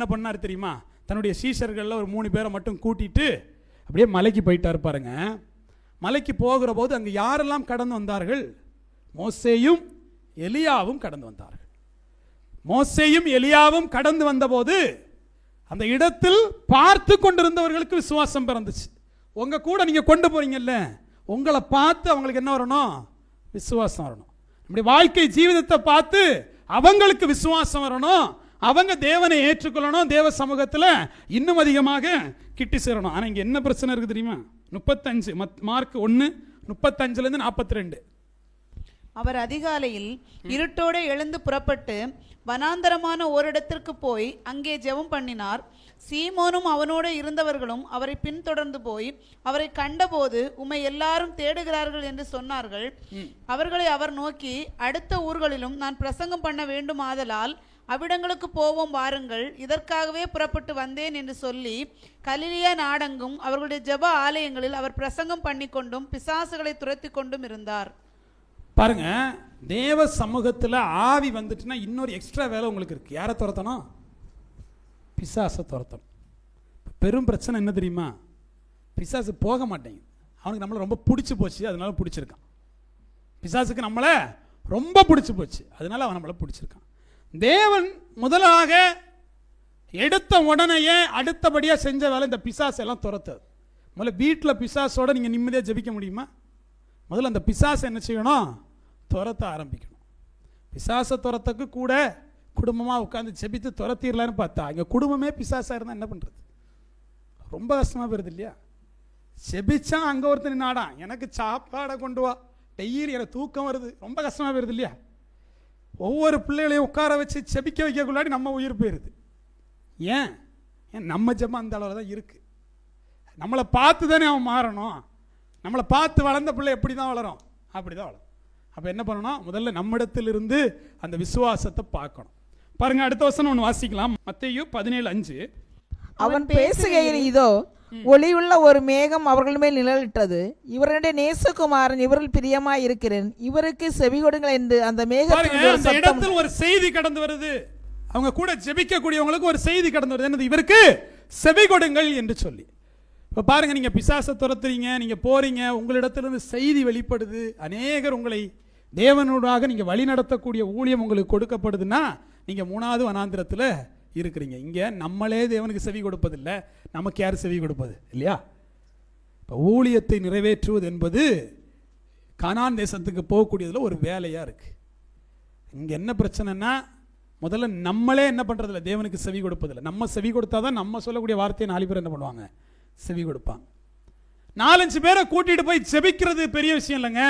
என்ன பண்ணார் தெரியுமா? தன்னுடைய சீசர்களில் ஒரு மூணு பேரை மட்டும் கூட்டிட்டு அப்படியே மலைக்கு போயிட்டார் பாருங்க. மலைக்கு போகிற போது அங்கே யாரெல்லாம் கடந்து வந்தார்கள்? மோசேயும் எலியாவும் கடந்து வந்தார்கள். மோசேயும் எலியாவும் கடந்து வந்தபோது அந்த இடத்தில் பார்த்து கொண்டிருந்தவர்களுக்கு விசுவாசம் பிறந்துச்சு. உங்க கூட நீங்கள் கொண்டு போறீங்கல்ல உங்களை பார்த்து அவங்களுக்கு என்ன வரணும்? விசுவாசம் வரணும். நம்முடைய வாழ்க்கை ஜீவிதத்தை பார்த்து அவங்களுக்கு விசுவாசம் வரணும். அவங்க தேவனை ஏற்றுக்கொள்ளணும் தேவ சமூகத்தில் இன்னும் அதிகமாக கிட்டி சேரணும். ஆனால் இங்கே என்ன பிரச்சனை இருக்குது தெரியுமா? முப்பத்தஞ்சு மத் மார்க் ஒன்று முப்பத்தஞ்சுலேருந்து நாற்பத்தி ரெண்டு அவர் அதிகாலையில் இருட்டோட எழுந்து புறப்பட்டு வனாந்தரமான ஓரிடத்திற்கு போய் அங்கே ஜெபம் பண்ணினார். சீமோனும் அவனோடு இருந்தவர்களும் அவரை பின்தொடர்ந்து போய் அவரை கண்டபோது உம்மை எல்லாரும் தேடுகிறார்கள் என்று சொன்னார்கள். அவர்களை அவர் நோக்கி அடுத்த ஊர்களிலும் நான் பிரசங்கம் பண்ண வேண்டுமாதலால் அவ்விடங்களுக்கு போவோம் வாருங்கள். இதற்காகவே புறப்பட்டு வந்தேன் என்று சொல்லி கலிலியா நாடெங்கும் அவர்களுடைய ஜெப ஆலயங்களில் அவர் பிரசங்கம் பண்ணிக்கொண்டும் பிசாசுகளை துரத்தி கொண்டும் இருந்தார். பாருங்க தேவ சமூகத்தில் ஆவி வந்துட்டுனா இன்னொரு எக்ஸ்ட்ரா வேலை உங்களுக்கு இருக்கு. யாரை துரத்தணும்? பிசாசை துரத்தணும். பெரும் பிரச்சனை என்ன தெரியுமா? பிசாசு போக மாட்டேங்குது. அவனுக்கு நம்மளை ரொம்ப பிடிச்சி போச்சு அதனால பிடிச்சிருக்கான். பிசாசுக்கு நம்மளை ரொம்ப பிடிச்சி போச்சு அதனால அவன் நம்மளை பிடிச்சிருக்கான். தேவன் முதலாக எடுத்த உடனேயே அடுத்தபடியாக செஞ்ச வேலை இந்த பிசாசை எல்லாம் துரத்தது. முதல்ல வீட்டில் பிசாசோட நீங்கள் நிம்மதியாக ஜெபிக்க முடியுமா? முதல்ல அந்த பிசாசை என்ன செய்யணும்? துரத்த ஆரம்பிக்கணும். பிசாசை துரத்தக்கு கூட குடும்பமாக உட்காந்து ஜெபித்து துரத்திடலான்னு பார்த்தா இங்கே குடும்பமே பிசாசாக இருந்தால் என்ன பண்ணுறது ரொம்ப கஷ்டமாக போயிருது இல்லையா? செபிச்சா அங்கே ஒருத்தர் நாடான் எனக்கு சாப்பாடை கொண்டு வா டெய்லி எனக்கு தூக்கம் வருது. ரொம்ப கஷ்டமாக போயிருது இல்லையா? ஒவ்வொரு பிள்ளைகளையும் உட்கார வச்சு செபிக்க வைக்கக்குள்ளாடி நம்ம உயிர் போயிருது. ஏன்? ஏன் நம்ம ஜெபம் அந்த அளவில் தான் இருக்குது நம்மளை பார்த்து தானே அவன் மாறணும். நம்மளை பார்த்து வளர்ந்த பிள்ளை எப்படி தான் வளரும்? அப்படி தான் வளரும். அப்போ என்ன பண்ணணும்? முதல்ல நம்மிடத்திலிருந்து அந்த விசுவாசத்தை பார்க்கணும். பாருங்க அடுத்த வசனம் ஒன்று வாசிக்கலாம். மத்தையும் பதினேழு அஞ்சு. அவன் பேசுகையில் இதோ ஒளியுள்ள ஒரு மேகம் அவர்கள் மேல் நிழலிட்டது. இவருடைய நேசகுமாரன் இவரில் பிரியமாய் இருக்கிறேன். இவருக்கு செவி கொடுங்கள் என்று அந்த மேகத்தில் ஒரு செய்தி கடந்து வருது. அவங்க கூட ஜெபிக்கக்கூடியவங்களுக்கு ஒரு செய்தி கடந்து வருது. என்னது இவருக்கு செவி கொடுங்கள் என்று சொல்லி. இப்போ பாருங்க நீங்க பிசாசை துரத்துறீங்க நீங்க போறீங்க உங்களிடத்திலிருந்து செய்தி வெளிப்படுது. அநேகர் உங்களை தேவனூடாக நீங்க வழி நடத்தக்கூடிய ஊழியம் உங்களுக்கு கொடுக்கப்படுதுன்னா நீங்க மூணாவது வனாந்திரத்தில் இருக்கிறீங்க. இங்கே நம்மளே தேவனுக்கு செவி கொடுப்பதில்லை நமக்கு யார் செவி கொடுப்பது? இல்லையா? இப்போ ஊழியத்தை நிறைவேற்றுவது என்பது கனான் தேசத்துக்கு போகக்கூடியதில் ஒரு வேலையாக இருக்குது இங்கே என்ன பிரச்சனைனா முதல்ல நம்மளே என்ன பண்ணுறதில்ல தேவனுக்கு செவி கொடுப்பதில்லை. நம்ம செவி கொடுத்தாதான் நம்ம சொல்லக்கூடிய வார்த்தையை நாலு பேர் என்ன பண்ணுவாங்க? செவி கொடுப்பாங்க. நாலஞ்சு பேரை கூட்டிகிட்டு போய் ஜெபிக்கிறது பெரிய விஷயம் இல்லைங்க.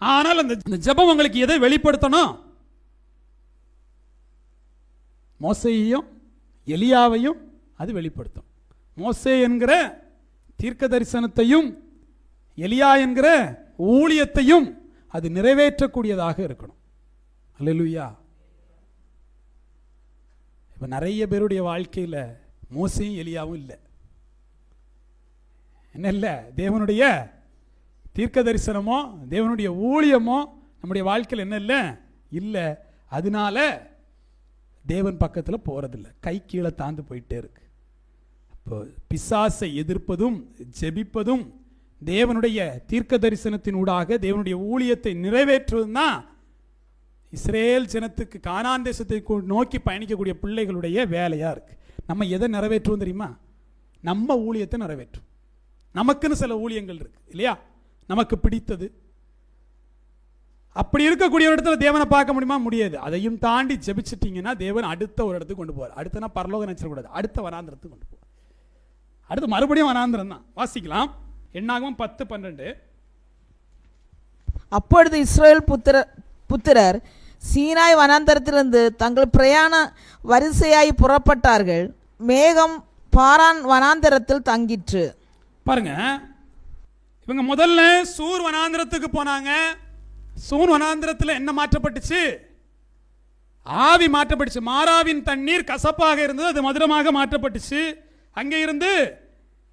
ஆனால் அந்த அந்த ஜெபம் உங்களுக்கு எதை வெளிப்படுத்தணும்? மோசையையும் எலியாவையும் அது வெளிப்படுத்தும். மோசே என்கிற தீர்க்க தரிசனத்தையும் எலியா என்கிற ஊழியத்தையும் அது நிறைவேற்றக்கூடியதாக இருக்கணும். அல்லேலூயா. இப்போ நிறைய பேருடைய வாழ்க்கையில் மோசையும் எலியாவும் இல்லை. என்ன இல்லை? தேவனுடைய தீர்க்க தரிசனமோ தேவனுடைய ஊழியமோ நம்முடைய வாழ்க்கையில் என்ன இல்லை? இல்லை. அதனால தேவன் பக்கத்தில் போகிறதில்ல கை கீழே தாழ்ந்து போயிட்டே இருக்கு. இப்போ பிசாசை எதிர்ப்பதும் ஜெபிப்பதும் தேவனுடைய தீர்க்க தரிசனத்தின் ஊடாக தேவனுடைய ஊழியத்தை நிறைவேற்றுவதும் தான் இஸ்ரேல் ஜனத்துக்கு காணான் தேசத்தை நோக்கி பயணிக்கக்கூடிய பிள்ளைகளுடைய வேலையாக இருக்குது நம்ம எதை நிறைவேற்றுவோம் தெரியுமா? நம்ம ஊழியத்தை நிறைவேற்றும் நமக்குன்னு சில ஊழியங்கள் இருக்குது இல்லையா? நமக்கு பிடித்தது அப்படி இருக்கக்கூடிய ஒரு இடத்துல தேவனை பார்க்க முடியுமா? முடியாது. அதையும் தாண்டி ஜெபிச்சிட்டீங்கன்னா தேவன் அடுத்த ஒரு இடத்துக்கு கொண்டு போவார். அடுத்தனா பரலோகம் நினைச்சிடக்கூடாது. அடுத்த வனாந்திரத்துக்கு கொண்டு போவார். அடுத்து மறுபடியும் வனாந்திரம் தான் வாசிக்கலாம். எண்ணாகவும் பத்து பன்னெண்டு அப்பொழுது இஸ்ரவேல் புத்திர புத்திரர் சீனாய் வனாந்தரத்திலிருந்து தங்கள் பிரயாண வரிசையாய் புறப்பட்டார்கள். மேகம் பாரான் வனாந்தரத்தில் தங்கிற்று. பாருங்க. இவங்க முதல்ல சூர் வனாந்திரத்துக்கு போனாங்க. சூன் வனாந்திரத்தில் என்ன மாற்றப்பட்டுச்சு? ஆவி மாற்றப்பட்டுச்சு. மாறாவின் தண்ணீர் கசப்பாக இருந்தது அது மதுரமாக மாற்றப்பட்டுச்சு. அங்கே இருந்து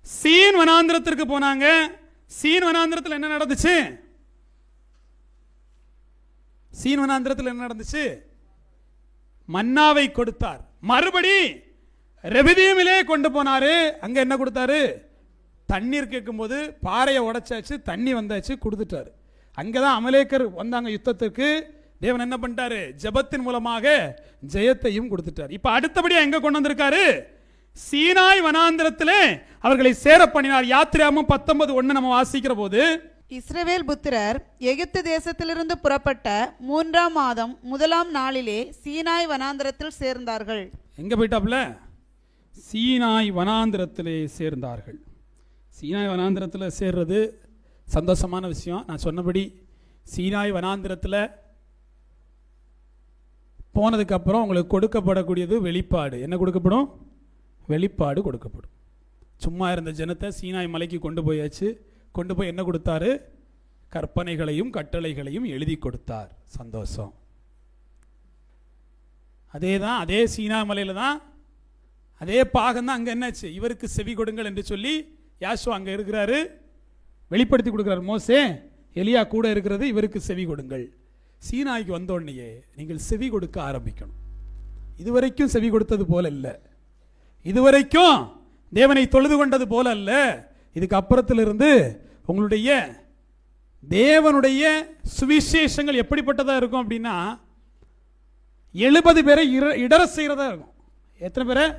சீன் வனாந்திரத்திற்கு போனாங்க. சீன் வனாந்திரத்தில் என்ன நடந்துச்சு? சீன் வனாந்திரத்தில் என்ன நடந்துச்சு? மன்னாவை கொடுத்தார். மறுபடி ரெபிதீமிலே கொண்டு போனாரு. அங்க என்ன கொடுத்தாரு? தண்ணீர் கேட்கும்போது பாறையை உடைச்சாச்சு தண்ணி வந்தாச்சு கொடுத்துட்டாரு. அங்கதான் அமலேக்கர் வந்தாங்க யுத்தத்துக்கு தேவன் என்ன பண்ணிட்டாரு? ஜெபத்தின் மூலமாக ஜெயத்தையும் கொடுத்துட்டார். இப்ப அடுத்தபடியா எங்க கொண்டு வந்திருக்காரு? சீனாய் வனாந்திரத்திலே அவர்களை சேர பண்ணினார். யாத்திராமும் பத்தொன்பது ஒண்ணு நம்ம வாசிக்கிற போது இஸ்ரவேல் புத்திரர் எகிப்து தேசத்திலிருந்து புறப்பட்ட மூன்றாம் மாதம் முதலாம் நாளிலே சீனாய் வனாந்தரத்தில் சேர்ந்தார்கள். எங்க போயிட்டாப்புல? சீனாய் வனாந்திரத்திலே சேர்ந்தார்கள். சீனாய் வனாந்திரத்தில் சேர்றது சந்தோஷமான விஷயம். நான் சொன்னபடி சீனாய் வனாந்திரத்தில் போனதுக்கப்புறம் உங்களுக்கு கொடுக்கப்படக்கூடியது வெளிப்பாடு. என்ன கொடுக்கப்படும்? வெளிப்பாடு கொடுக்கப்படும். சும்மா இருந்த ஜனத்தை சீனாய் மலைக்கு கொண்டு போயாச்சு. கொண்டு போய் என்ன கொடுத்தாரு? கற்பனைகளையும் கட்டளைகளையும் எழுதி கொடுத்தார். சந்தோஷம். அதே தான் அதே சீனா மலையில் தான் அதே பாகம் தான் அங்கே என்னாச்சு? இவருக்கு செவி கொடுங்கள் என்று சொல்லி யாஷோ அங்கே இருக்கிறாரு. வெளிப்படுத்தி கொடுக்குறார். மோசே எலியா கூட இருக்கிறது இவருக்கு செவி கொடுங்கள். சீனாய்க்கு வந்தோடனேயே நீங்கள் செவி கொடுக்க ஆரம்பிக்கணும். இதுவரைக்கும் செவி கொடுத்தது போல இல்லை. இதுவரைக்கும் தேவனை தொழுது கொண்டது போல அல்ல. இதுக்கு அப்புறத்திலிருந்து உங்களுடைய தேவனுடைய சுவிசேஷங்கள் எப்படிப்பட்டதாக இருக்கும் அப்படின்னா எழுபது பேரை இர- இடர செய்கிறதா இருக்கும். எத்தனை பேரை?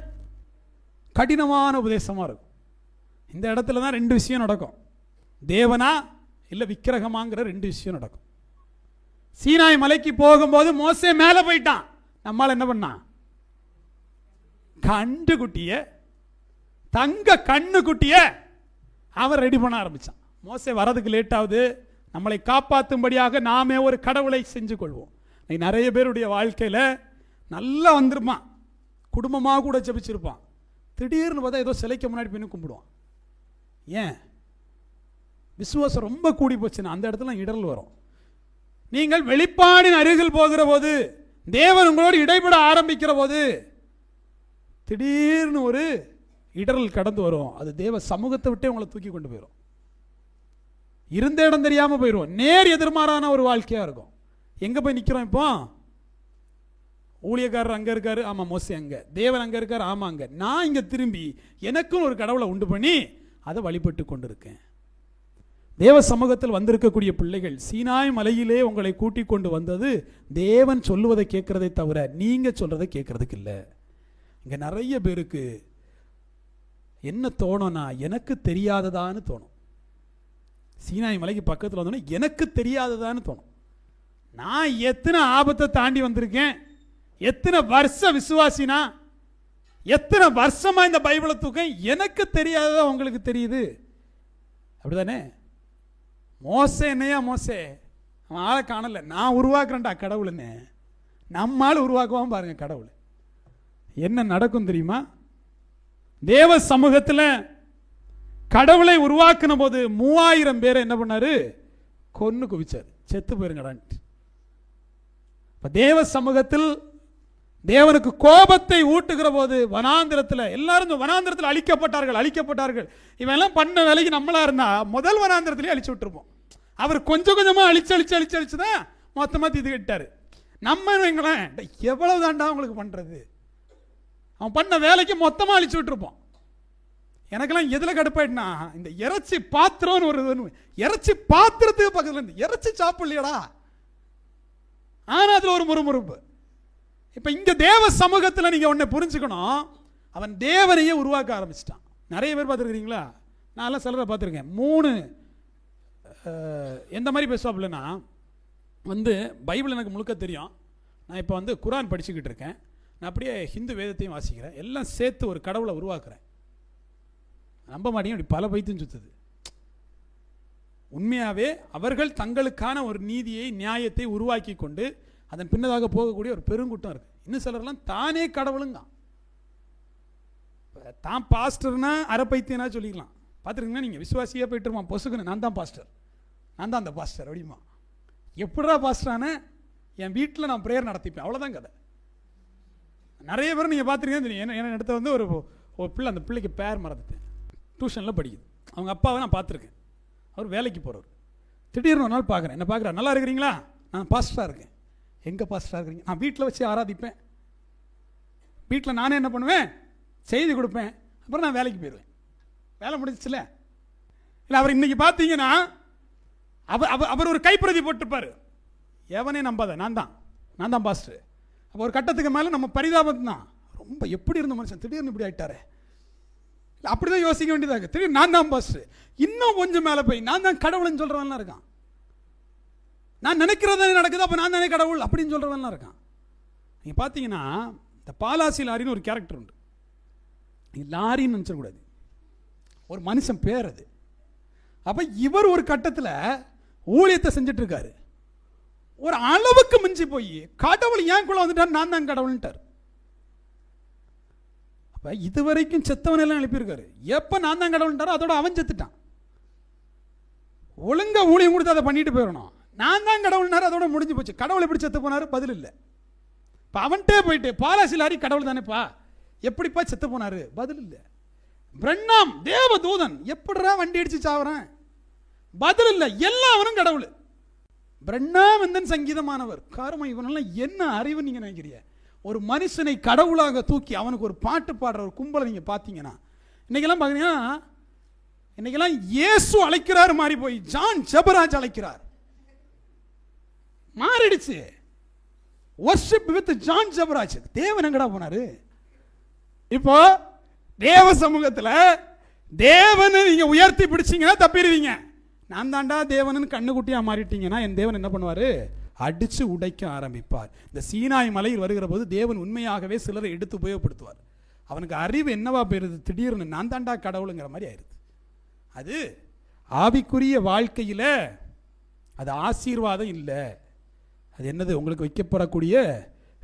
கடினமான உபதேசமாக இருக்கும். இந்த இடத்துல தான் ரெண்டு விஷயம் நடக்கும். தேவனா இல்லை விக்கிரகமாங்கிற ரெண்டு விஷயம் நடக்கும். சீனாய் மலைக்கு போகும்போது மோசே மேலே போயிட்டான். நம்மால் என்ன பண்ணான் கண்டு குட்டிய தங்க கண்ணு குட்டிய அவன் ரெடி பண்ண ஆரம்பிச்சான். மோசே வரதுக்கு லேட் ஆகுது. நம்மளை காப்பாற்றும்படியாக நாமே ஒரு கடவுளை செஞ்சு கொள்வோம். இன்னைக்கு நிறைய பேருடைய வாழ்க்கையில் நல்லா வந்திருப்பான். குடும்பமாக கூட ஜெபிச்சிருப்பான். திடீர்னு பார்த்தா ஏதோ சிலைக்கு முன்னாடி போய் கும்பிடுவான். ஏன்? விசுவாசம் ரொம்ப கூடி போச்சுன்னா அந்த இடத்துல இடல் வரும். நீங்கள் வெளிப்பாடின் அருகில் போகிற போது தேவன் உங்களோடு இடைபட ஆரம்பிக்கிற போது திடீர்னு ஒரு இடரல் கடந்து வரும். அது தேவ சமூகத்தை விட்டே உங்களை தூக்கி கொண்டு போயிடும் இருந்த இடம் தெரியாமல் போயிடும் நேர் எதிர்மாறான ஒரு வாழ்க்கையாக இருக்கும். எங்கே போய் நிற்கிறோம் இப்போ? ஊழியக்காரர் அங்கே இருக்காரு ஆமாம் மோசி அங்கே. தேவன் அங்கே இருக்கார் ஆமாம் அங்கே. நான் இங்கே திரும்பி எனக்கும் ஒரு கடவுளை உண்டு பண்ணி அதை வழிபட்டு கொண்டு இருக்கேன் தேவ சமூகத்தில் வந்திருக்கக்கூடிய பிள்ளைகள் சீனாய் மலையிலே உங்களை கூட்டி கொண்டு வந்தது தேவன் சொல்லுவதை கேட்குறதை தவிர நீங்கள் சொல்கிறத கேட்கறதுக்கு இல்லை. இங்கே நிறைய பேருக்கு என்ன தோணும்னா எனக்கு தெரியாததான்னு தோணும். சீனாய் மலைக்கு பக்கத்தில் வந்தோடனே எனக்கு தெரியாததான்னு தோணும். நான் எத்தனை ஆபத்தை தாண்டி வந்திருக்கேன்? எத்தனை வருஷ விசுவாசினா எத்தனை வருஷமாக இந்த பைபிளை தூக்கம் எனக்கு தெரியாததா உங்களுக்கு தெரியுது. அப்படிதானே? மோச என்னையா மோசே? அவன் ஆளை காணலை. நான் உருவாக்குறேன்டா கடவுளுன்னு நம்ம ஆள் உருவாக்குவான் பாருங்க கடவுள். என்ன நடக்கும் தெரியுமா? தேவ சமூகத்தில் கடவுளை உருவாக்கின போது மூவாயிரம் பேரை என்ன பண்ணாரு? கொன்று குவிச்சார். செத்து போயிருங்கடான்ட்டு. இப்போ தேவ சமூகத்தில் தேவனுக்கு கோபத்தை ஊட்டுகிற போது வனாந்திரத்தில் எல்லாரும் இந்த வனாந்திரத்தில் அழிக்கப்பட்டார்கள் அழிக்கப்பட்டார்கள். இவன் எல்லாம் பண்ண வேலைக்கு நம்மளா இருந்தா முதல் வனாந்திரத்திலே அழிச்சு விட்டுருப்போம். அவர் கொஞ்சம் கொஞ்சமாக அழிச்சு அழிச்சு அழிச்சு அழிச்சு தான் மொத்தமாக தீது கட்டாரு நம்ம எங்களேன் எவ்வளவு தாண்டா உங்களுக்கு பண்ணுறது அவன் பண்ண வேலைக்கு மொத்தமாக அழிச்சு விட்டுருப்போம். எனக்கெல்லாம் எதில் கடுப்பாயிட்டுனா இந்த இறைச்சி பாத்திரம்னு ஒரு இது இறைச்சி பாத்திரத்துக்கு பக்கத்தில் இருந்து இறைச்சி சாப்பிடலையடா. ஆனால் அதில் ஒரு முறுமுறுப்பு. இப்போ இந்த தேவ சமூகத்தில் நீங்கள் ஒன்றை புரிஞ்சுக்கணும். அவன் தேவனையே உருவாக்க ஆரம்பிச்சிட்டான். நிறைய பேர் பார்த்துருக்குறீங்களா? நான்லாம் சிலரை பார்த்துருக்கேன். மூணு எந்த மாதிரி பேசுவாப்புலன்னா வந்து பைபிள் எனக்கு முழுக்க தெரியும். நான் இப்போ வந்து குரான் படிச்சுக்கிட்டு இருக்கேன். நான் அப்படியே ஹிந்து வேதத்தையும் வாசிக்கிறேன். எல்லாம் சேர்த்து ஒரு கடவுளை உருவாக்குறேன். நம்ப மாட்டேங்க அப்படி பல பைத்தியம் சுத்துது. உண்மையாகவே அவர்கள் தங்களுக்கான ஒரு நீதியை நியாயத்தை உருவாக்கி கொண்டு அதன் பின்னதாக போகக்கூடிய ஒரு பெருங்கூட்டம் இருக்குது இன்னும் சிலர்லாம் தானே கடவுளுங்க. தான் பாஸ்டர்னா அரைப்பைத்தியனா சொல்லிக்கலாம். பார்த்துருக்கீங்கன்னா நீங்கள் விசுவாசியாக போயிட்டுருமா பொசுக்குன்னு. நான் தான் பாஸ்டர். நான் தான் அந்த பாஸ்டர் அப்படிமா எப்படா பாஸ்டரான என் வீட்டில் நான் ப்ரேயர் நடத்திப்பேன். அவ்வளோதான் கதை. நிறைய பேர் நீங்கள் பார்த்துருக்கீங்க தெரியும். என்ன இடத்த வந்து ஒரு ஒரு பிள்ளை அந்த பிள்ளைக்கு பேர் மறந்துட்டேன். டியூஷனில் படிக்குது. அவங்க அப்பாவை நான் பார்த்துருக்கேன். அவர் வேலைக்கு போகிறவர் திடீர்னு ஒரு நாள் பார்க்குறேன். என்ன பார்க்குறேன் நல்லா இருக்கிறீங்களா? நான் பாஸ்டராக இருக்கேன். எங்கே பாஸ்டராக இருக்கிறீங்க? நான் வீட்டில் வச்சு ஆராதிப்பேன். வீட்டில் நானே என்ன பண்ணுவேன்? செய்தி கொடுப்பேன். அப்புறம் நான் வேலைக்கு போயிடுவேன். வேலை முடிஞ்சிச்சுல? இல்லை அவர் இன்றைக்கி பார்த்தீங்கன்னா அவர் அவர் அவர் ஒரு கைப்பிரதி போட்டுப்பார் எவனே நம்பாத நான் தான். நான் தான் பாஸ்டர் அப்போ ஒரு கட்டத்துக்கு மேலே நம்ம பரிதாபம் தான். ரொம்ப எப்படி இருந்த மனுஷன்? திடீர்னு இப்படி ஆகிட்டாரு இல்லை அப்படி தான் யோசிக்க வேண்டியதாக இருக்குது திடீர்னு நான் தான் பாஸ்டர் இன்னும் கொஞ்சம் மேலே போய் நான் தான் கடவுள்னு சொல்கிறவன்லாம் இருக்கான். நான் நினைக்கிறது நடக்குது அப்போ நான் தானே கடவுள் அப்படின்னு சொல்கிறவன்லாம் இருக்கான். நீங்கள் பார்த்தீங்கன்னா இந்த பாலாசி லாரின்னு ஒரு கேரக்டர் உண்டு. நீங்கள் லாரின்னு நினச்சிடக்கூடாது. ஒரு மனுஷன் பேர் அது. அப்போ இவர் ஒரு கட்டத்தில் ஊழியத்தை செஞ்சிட்ருக்காரு. ஒரு அளவுக்கு மிஞ்சி போய் கடவுள் ஏன்குள்ள வந்துட்டார்? நான் தான் கடவுள்ன்ட்டார். அப்போ இதுவரைக்கும் செத்தவன் எல்லாம் எழுப்பியிருக்காரு. எப்போ நான் தான் கடவுள்ன்றாரோ அதோட அவன் செத்துட்டான். ஒழுங்கா ஊழியம் கொடுத்து அதை பண்ணிட்டு போயிடணும் நான் தான் கடவுள்னாரு அதோட முடிஞ்சு போச்சு. கடவுளை எப்படி செத்து போனாரு? பதில் இல்லை. இப்போ அவன்கிட்டே போயிட்டு பாலாசிலாரி கடவுள் தானேப்பா? எப்படிப்பா செத்து போனார்? பதில் இல்லை. பிரண்ணாம் தேவ தூதன் எப்படிடா வண்டி அடிச்சு சாவறேன்? பதில் இல்லை. எல்லாவரும் கடவுள். பிரண்ணாவந்தன் சங்கீதமானவர்? காரணம் இவனெல்லாம் என்ன அறிவு நீங்கள் நினைக்கிறீங்க? ஒரு மனுஷனை கடவுளாக தூக்கி அவனுக்கு ஒரு பாட்டு பாடுற ஒரு கும்பலை நீங்கள் பார்த்தீங்கன்னா இன்னைக்கெல்லாம் பார்த்தீங்கன்னா இன்னைக்கெல்லாம் இயேசு அழைக்கிறார் மாறி போய் ஜான் ஜபராஜ் அழைக்கிறார். மாறிடுச்சு. ஒர்ஷிப் வித் ஜான் ஜபராஜ் தேவன் எங்கடா போனாரு? இப்போ தேவ சமூகத்தில் தேவனை நீங்கள் உயர்த்தி பிடிச்சீங்கன்னா தப்பிடுவீங்க. நான் தாண்டா தேவனுன்னு கண்ணுக்குட்டியாக மாறிட்டீங்கன்னா என் தேவன் என்ன பண்ணுவாரு? அடித்து உடைக்க ஆரம்பிப்பார். இந்த சீனாய் மலையில் வருகிற போது தேவன் உண்மையாகவே சிலரை எடுத்து உபயோகப்படுத்துவார். அவனுக்கு அறிவு என்னவா போயிருது? திடீர்னு நான் தாண்டா கடவுளுங்கிற மாதிரி ஆயிருது. அது ஆவிக்குரிய வாழ்க்கையில் அது ஆசீர்வாதம் இல்லை. அது என்னது? உங்களுக்கு வைக்கப்படக்கூடிய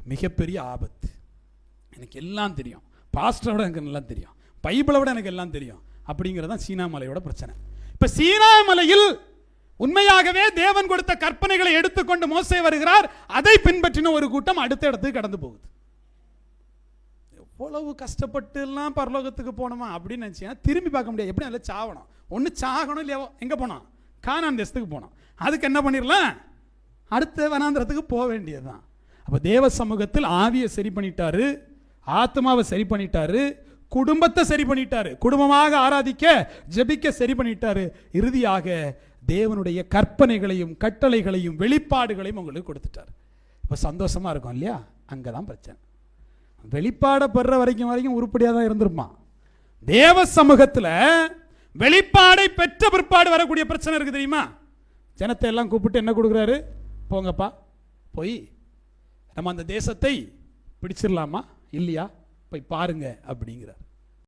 மிகப்பெரிய ஆபத்து. எனக்கு எல்லாம் தெரியும். பாஸ்டரை விட எனக்கு எல்லாம் தெரியும். பைபிளை விட எனக்கு எல்லாம் தெரியும். அப்படிங்கிறது தான் சீனா மலையோட பிரச்சனை. இப்போ சீனா மலையில் உண்மையாகவே தேவன் கொடுத்த கற்பனைகளை எடுத்துக்கொண்டு மோசை வருகிறார். அதை பின்பற்றின ஒரு கூட்டம் அடுத்த இடத்துக்கு கடந்து போகுது. எவ்வளவு கஷ்டப்பட்டு எல்லாம் பரலோகத்துக்கு போனோமா அப்படின்னு நினச்சிங்கன்னா திரும்பி பார்க்க முடியாது. எப்படி? அதில் சாவணும். ஒன்று சாகணும் இல்லையோ எங்கே போனோம்? காணான் தேசத்துக்கு போனோம். அதுக்கு என்ன பண்ணிடலாம்? அடுத்த வனாந்திரத்துக்கு போக வேண்டியதுதான். அப்போ தேவ சமூகத்தில் ஆவியை சரி பண்ணிட்டாரு ஆத்மாவை சரி பண்ணிட்டாரு குடும்பத்தை சரி பண்ணிட்டாரு. குடும்பமாக ஆராதிக்க ஜெபிக்க சரி பண்ணிட்டாரு. இறுதியாக தேவனுடைய கற்பனைகளையும் கட்டளைகளையும் வெளிப்பாடுகளையும் உங்களுக்கு கொடுத்துட்டாரு. இப்போ சந்தோஷமாக இருக்கும் இல்லையா? அங்கே தான் பிரச்சனை. வெளிப்பாடை பெற வரைக்கும் வரைக்கும் உருப்படியாக தான் இருந்திருப்பான். தேவ சமூகத்தில் வெளிப்பாடை பெற்ற பிற்பாடு வரக்கூடிய பிரச்சனை இருக்குது தெரியுமா? ஜனத்தை எல்லாம் கூப்பிட்டு என்ன கொடுக்குறாரு? போங்கப்பா. போய் நம்ம அந்த தேசத்தை பிடிச்சிடலாமா இல்லையா? போய் பாருங்க அப்படிங்கிறார்.